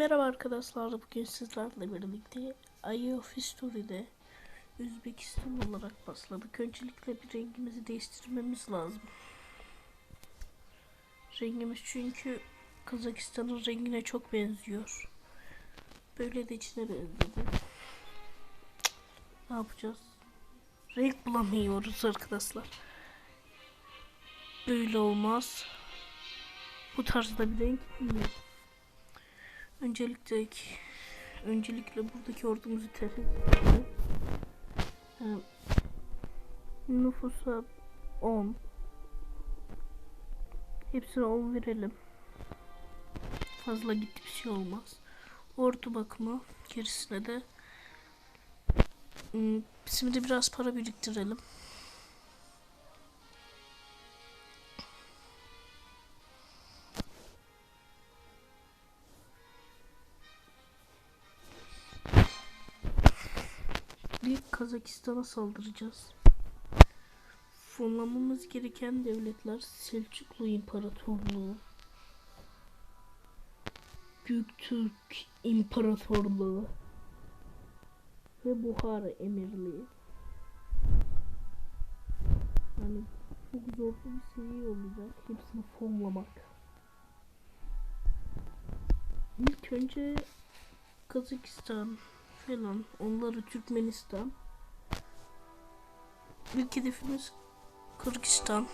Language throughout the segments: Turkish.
Merhaba arkadaşlar, bugün sizlerle birlikte IOF Story'de Özbekistan olarak başladık. Öncelikle bir rengimizi değiştirmemiz lazım. Rengimiz çünkü Kazakistan'ın rengine çok benziyor. Böyle de içine benzedi. Ne yapacağız? Renk bulamıyoruz arkadaşlar. Böyle olmaz. Bu tarzda bir renk değil. Öncelikle öncelikle buradaki ordumuzu tebrik edelim. Ee, nüfusa 10 Hepsine 10 verelim. Fazla gitti bir şey olmaz. Ordu bakımı gerisine de hmm, şimdi biraz para biriktirelim. Kazakistan'a saldıracağız. Fonlamamız gereken devletler Selçuklu İmparatorluğu, Büyük Türk İmparatorluğu ve Buhara Emirliği. Yani çok zor bir seviye olacak hepsini fonlamak. İlk önce Kazakistan falan onları Türkmenistan İlk hedefimiz Kırgızistan.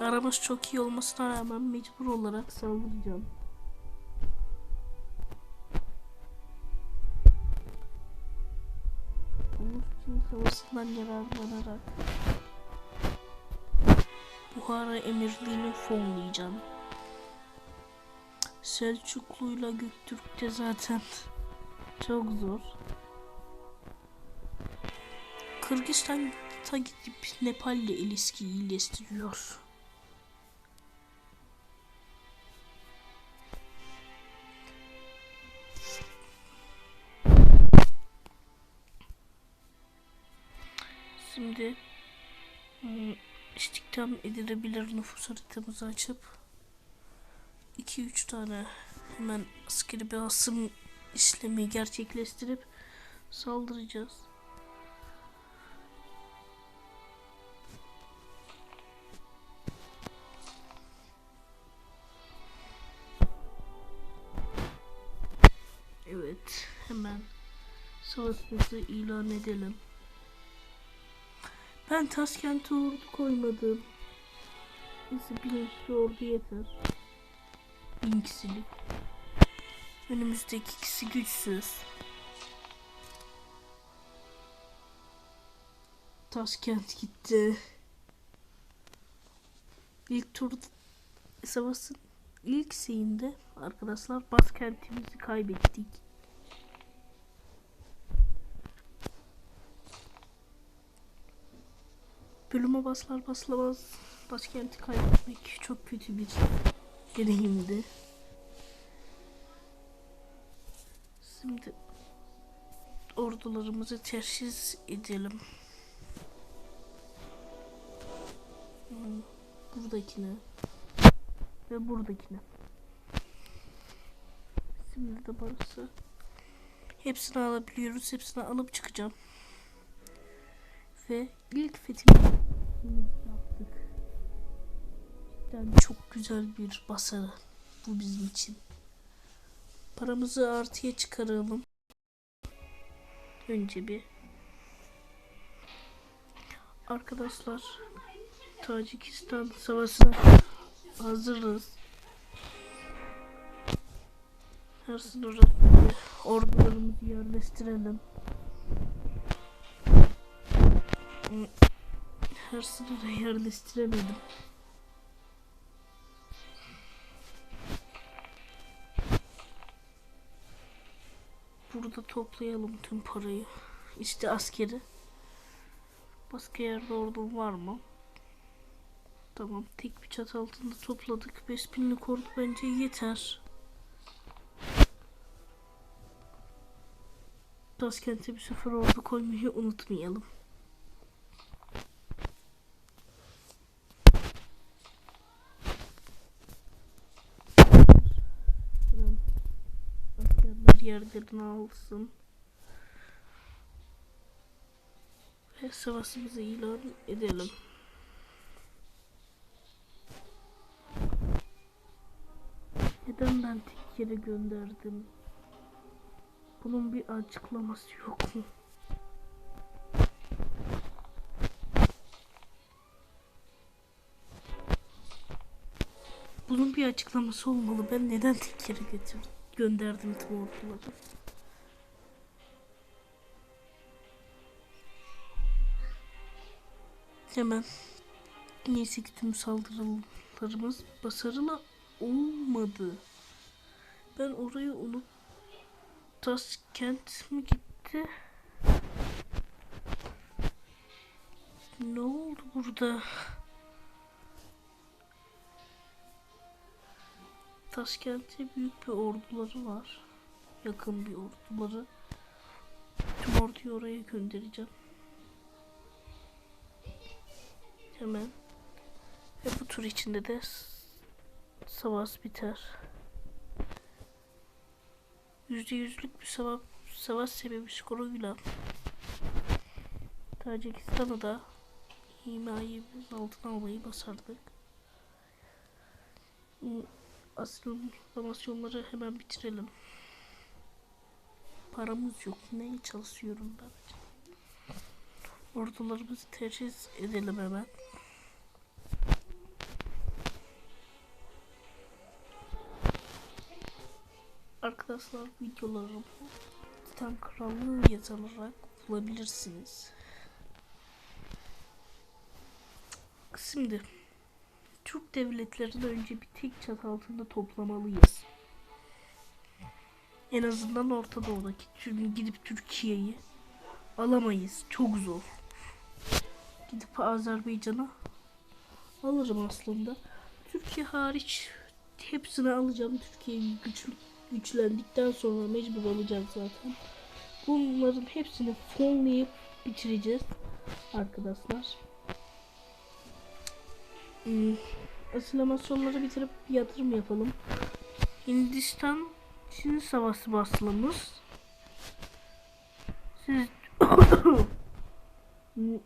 Aramız çok iyi olmasına rağmen mecbur olarak saldıracağım Ulus Çin Savaşı'ndan yararlanarak Buhara Emirliğini fonlayacağım Selçuklu'yla Göktürk'te zaten çok zor. Kırgızistan'a gidip Nepal ile ilişkiyi iyileştiriyor. Şimdi hmm, istihdam edilebilir nüfus haritamızı açıp 2-3 tane hemen askeri bir asım işlemi gerçekleştirip saldıracağız. Hemen savaşımızı ilan edelim. Ben Taskent'e ordu koymadım. Bizi bilinçli ordu yeter. Bin kişilik. Önümüzdeki ikisi güçsüz. Taskent gitti. İlk tur savaşın ilk şeyinde arkadaşlar başkentimizi kaybettik. Bölüme baslar baslamaz başkenti kaybetmek çok kötü bir deneyimdi. Şimdi ordularımızı terhis edelim. Hmm, Buradakine ve buradakine. Şimdi de burası. Hepsini alabiliyoruz. Hepsini alıp çıkacağım. Ve ilk fethimizi yaptık. Cidden çok güzel bir başarı bu bizim için. Paramızı artıya çıkaralım. Önce bir. Arkadaşlar Tacikistan savaşına hazırız. Her sınırda ordularımızı yerleştirelim. Her sınıra yerleştiremedim. Burada toplayalım tüm parayı. İşte askeri. Başka yerde ordum var mı? Tamam tek bir çat altında topladık. 5000'lik ordu bence yeter. Başkente bir sefer ordu koymayı unutmayalım. Yerlerini alsın. Ve savaşımızı ilan edelim. Neden ben tek yere gönderdim? Bunun bir açıklaması yok mu? Bunun bir açıklaması olmalı. Ben neden tek yere getirdim? Gönderdim tüm orduları. Hemen. Neyse ki tüm saldırılarımız başarılı olmadı. Ben orayı unut. Taskent mi gitti? Ne oldu burada? Taşkent'te büyük bir orduları var. Yakın bir orduları. Tüm orduyu oraya göndereceğim. Hemen. Ve bu tur içinde de savaş biter. Yüzde yüzlük bir savaş, savaş sebebi skoruyla Tacikistan'ı da himayemizin altına almayı başardık. Asimilasyonları hemen bitirelim. Paramız yok. Neye çalışıyorum ben? Ordularımızı terhis edelim hemen. Arkadaşlar videolarımı Titan Krallığı yazılarak bulabilirsiniz. Şimdi Türk devletlerini önce bir tek çatı altında toplamalıyız. En azından Orta Doğu'daki çünkü gidip Türkiye'yi alamayız. Çok zor. Gidip Azerbaycan'a alırım aslında. Türkiye hariç hepsini alacağım. Türkiye güçlü, güçlendikten sonra mecbur alacağım zaten. Bunların hepsini fonlayıp bitireceğiz arkadaşlar. Asimilasyonları bitirip yatırım yapalım. Hindistan Çin savaşı başlamış. Siz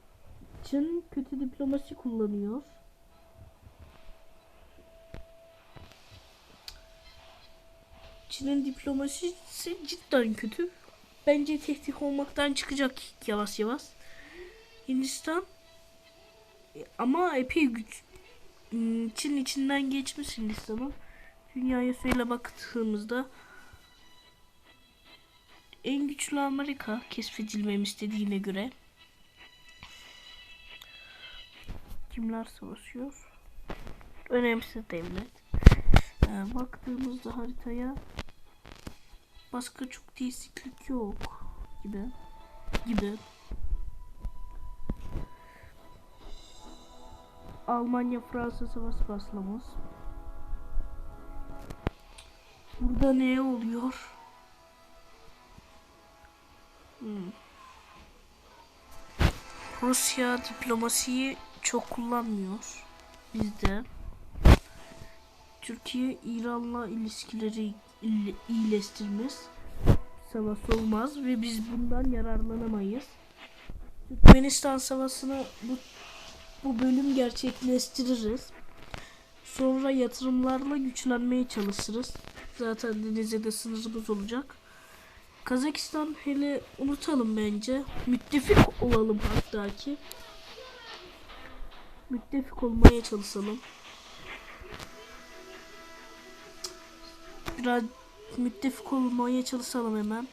Çin kötü diplomasi kullanıyor. Çin'in diplomasisi cidden kötü. Bence tehdit olmaktan çıkacak yavaş yavaş. Hindistan e, ama epey güç Çin içinden geçmiş Hindistan'ın. Dünyaya şöyle baktığımızda en güçlü Amerika keşfedilmem istediğine göre. Kimler savaşıyor? Önemsiz devlet. Ee, baktığımızda haritaya başka çok değişiklik yok gibi gibi. Almanya Fransa savaşı başlamış. Burada ne oluyor? Hmm. Rusya diplomasiyi çok kullanmıyor. Bizde. Türkiye İran'la ilişkileri il- iyileştirmiş. Savaş olmaz ve biz bundan yararlanamayız. Türkmenistan savaşını bu bu bölüm gerçekleştiririz. Sonra yatırımlarla güçlenmeye çalışırız. Zaten denize de sınırımız olacak. Kazakistan hele unutalım bence. Müttefik olalım hatta ki. Müttefik olmaya çalışalım. Biraz müttefik olmaya çalışalım hemen.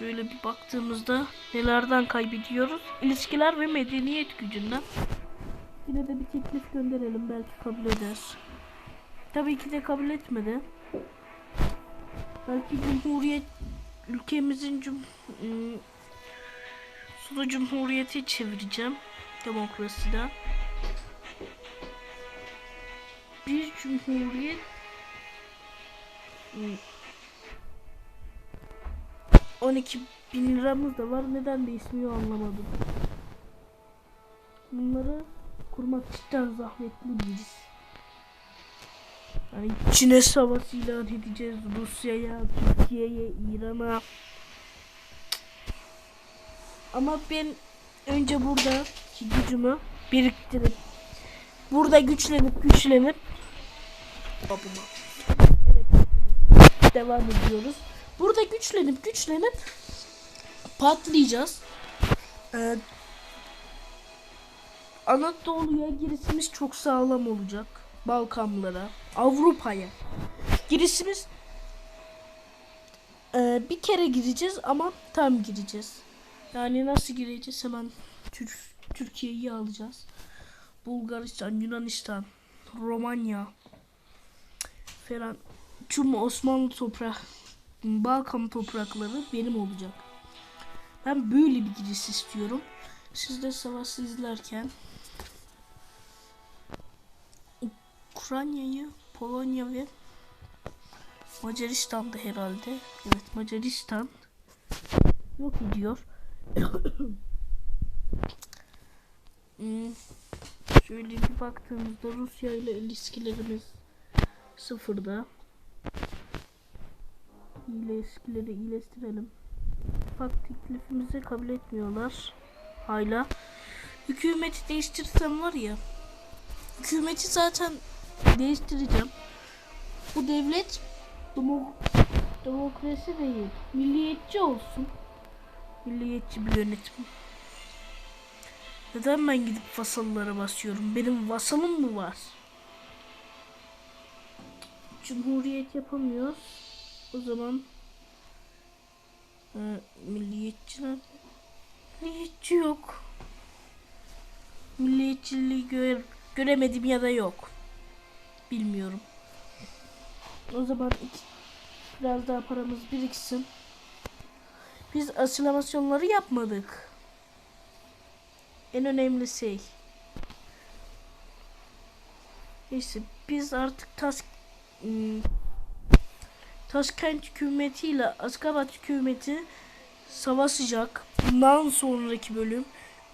Şöyle bir baktığımızda nelerden kaybediyoruz? İlişkiler ve medeniyet gücünden. Yine de bir teklif gönderelim belki kabul eder. Tabii ki de kabul etmedi. Belki cumhuriyet ülkemizin cum ım, sulu cumhuriyeti çevireceğim demokrasiden. Bir cumhuriyet ım, 12 bin liramız da var. Neden değişmiyor anlamadım. Bunları kurmak cidden zahmetli bir iş. Yani Çin'e savaş ilan edeceğiz. Rusya'ya, Türkiye'ye, İran'a. Ama ben önce burada gücümü biriktirip burada güçlenip güçlenip babama. Evet. Devam ediyoruz. Burada güçlenip güçlenip patlayacağız. Ee, Anadolu'ya girişimiz çok sağlam olacak. Balkanlara, Avrupa'ya. Girişimiz ee, bir kere gireceğiz ama tam gireceğiz. Yani nasıl gireceğiz? Hemen Tür Türkiye'yi alacağız. Bulgaristan, Yunanistan, Romanya falan tüm Osmanlı toprak Balkan toprakları benim olacak. Ben böyle bir giriş istiyorum. Siz de savaşı izlerken Ukrayna'yı, Polonya ve Macaristan'da herhalde. Evet Macaristan yok ediyor. Hmm, Şöyle bir baktığımızda Rusya ile ilişkilerimiz sıfırda. İlişkileri iyileştirelim. Bak teklifimizi kabul etmiyorlar. Hala. Hükümeti değiştirsem var ya. Hükümeti zaten değiştireceğim. Bu devlet demo demokrasi değil. Milliyetçi olsun. Milliyetçi bir yönetim. Neden ben gidip vasallara basıyorum? Benim vasalım mı var? Cumhuriyet yapamıyoruz. O zaman e, milliyetçi nerede? Milliyetçi yok. Milliyetçiliği gör, göremedim ya da yok. Bilmiyorum. O zaman iki, biraz daha paramız biriksin. Biz asimilasyonları yapmadık. En önemli şey. Neyse biz artık tas hmm, Taşkent hükümetiyle Askabat hükümeti savaşacak. Bundan sonraki bölüm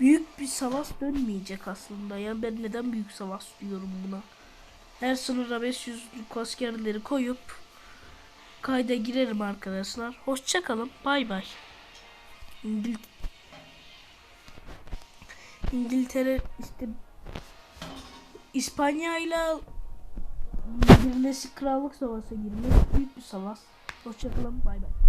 büyük bir savaş dönmeyecek aslında. Yani ben neden büyük savaş diyorum buna. Her sınıra 500'lük askerleri koyup kayda girerim arkadaşlar. Hoşçakalın. Bay bay. İngil İngiltere işte İspanya ile Birleşik Krallık Savaşı'na girmek büyük bir savaş. Hoşçakalın. Bay bay.